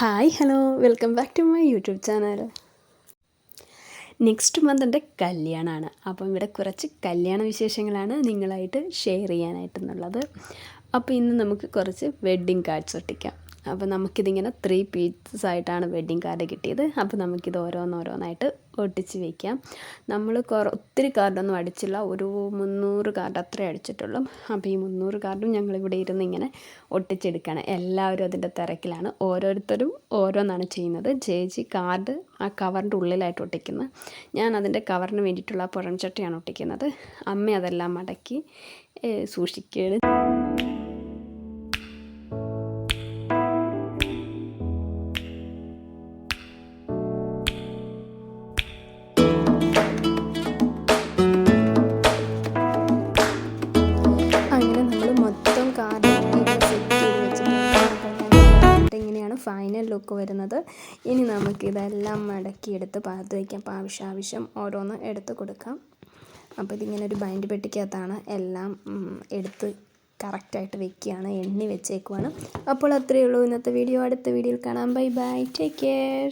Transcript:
Hi hello. Welcome back to my YouTube channel. Next month എന്റെ കല്യാണമാണ് അപ്പം ഇവിടെ കുറച്ച് കല്യാണ വിശേഷങ്ങളാണ് നിങ്ങളായിട്ട് ഷെയർ ചെയ്യാനായിട്ടെന്നുള്ളത് അപ്പോൾ ഇന്ന് നമുക്ക് കുറച്ച് വെഡ്ഡിങ് കാർഡ്സ് ഒട്ടിക്കാം. അപ്പോൾ നമുക്കിതിങ്ങനെ ത്രീ പീസസ് ആയിട്ടാണ് വെഡ്ഡിങ് കാർഡ് കിട്ടിയത്. അപ്പോൾ നമുക്കിത് ഓരോന്നോരോന്നായിട്ട് ഒട്ടിച്ച് വയ്ക്കാം നമ്മൾ കുറ ഒത്തിരി കാർഡൊന്നും അടിച്ചില്ല. ഒരു മുന്നൂറ് കാർഡ് അത്രേ അടിച്ചിട്ടുള്ളൂ. അപ്പോൾ ഈ മുന്നൂറ് കാർഡും ഞങ്ങളിവിടെ ഇരുന്ന് ഇങ്ങനെ ഒട്ടിച്ചെടുക്കുകയാണ് എല്ലാവരും അതിന്റെ തിരക്കിലാണ്. ഓരോരുത്തരും ഓരോന്നാണ് ചെയ്യുന്നത്. ചേച്ചി കാർഡ് ആ കവറിന്റെ ഉള്ളിലായിട്ട് ഒട്ടിക്കുന്നത്. ഞാൻ അതിന്റെ കവറിന് വേണ്ടിയിട്ടുള്ള പുഴംചട്ടയാണ് ഒട്ടിക്കുന്നത്. അമ്മ അതെല്ലാം മടക്കി സൂക്ഷിക്കുകയാണ്. മൊത്തം കാർഡ് സെറ്റ് ഇങ്ങനെയാണ് ഫൈനൽ ലുക്ക് വരുന്നത്. ഇനി നമുക്ക് ഇതെല്ലാം മടക്കിയെടുത്ത് പാത്ത് വയ്ക്കാം അപ്പോൾ ആവശ്യം ആവശ്യം ഓരോന്ന് എടുത്ത് കൊടുക്കാം. അപ്പോൾ ഇതിങ്ങനെ ഒരു ബൈൻഡ് പെട്ടിക്കകത്താണ് എല്ലാം എടുത്ത് കറക്റ്റായിട്ട് വെക്കുകയാണ്. എണ്ണി വെച്ചേക്കുവാണ്. അപ്പോൾ അത്രയേ ഉള്ളൂ ഇന്നത്തെ വീഡിയോ അടുത്ത വീഡിയോയിൽ കാണാം. Bye bye take care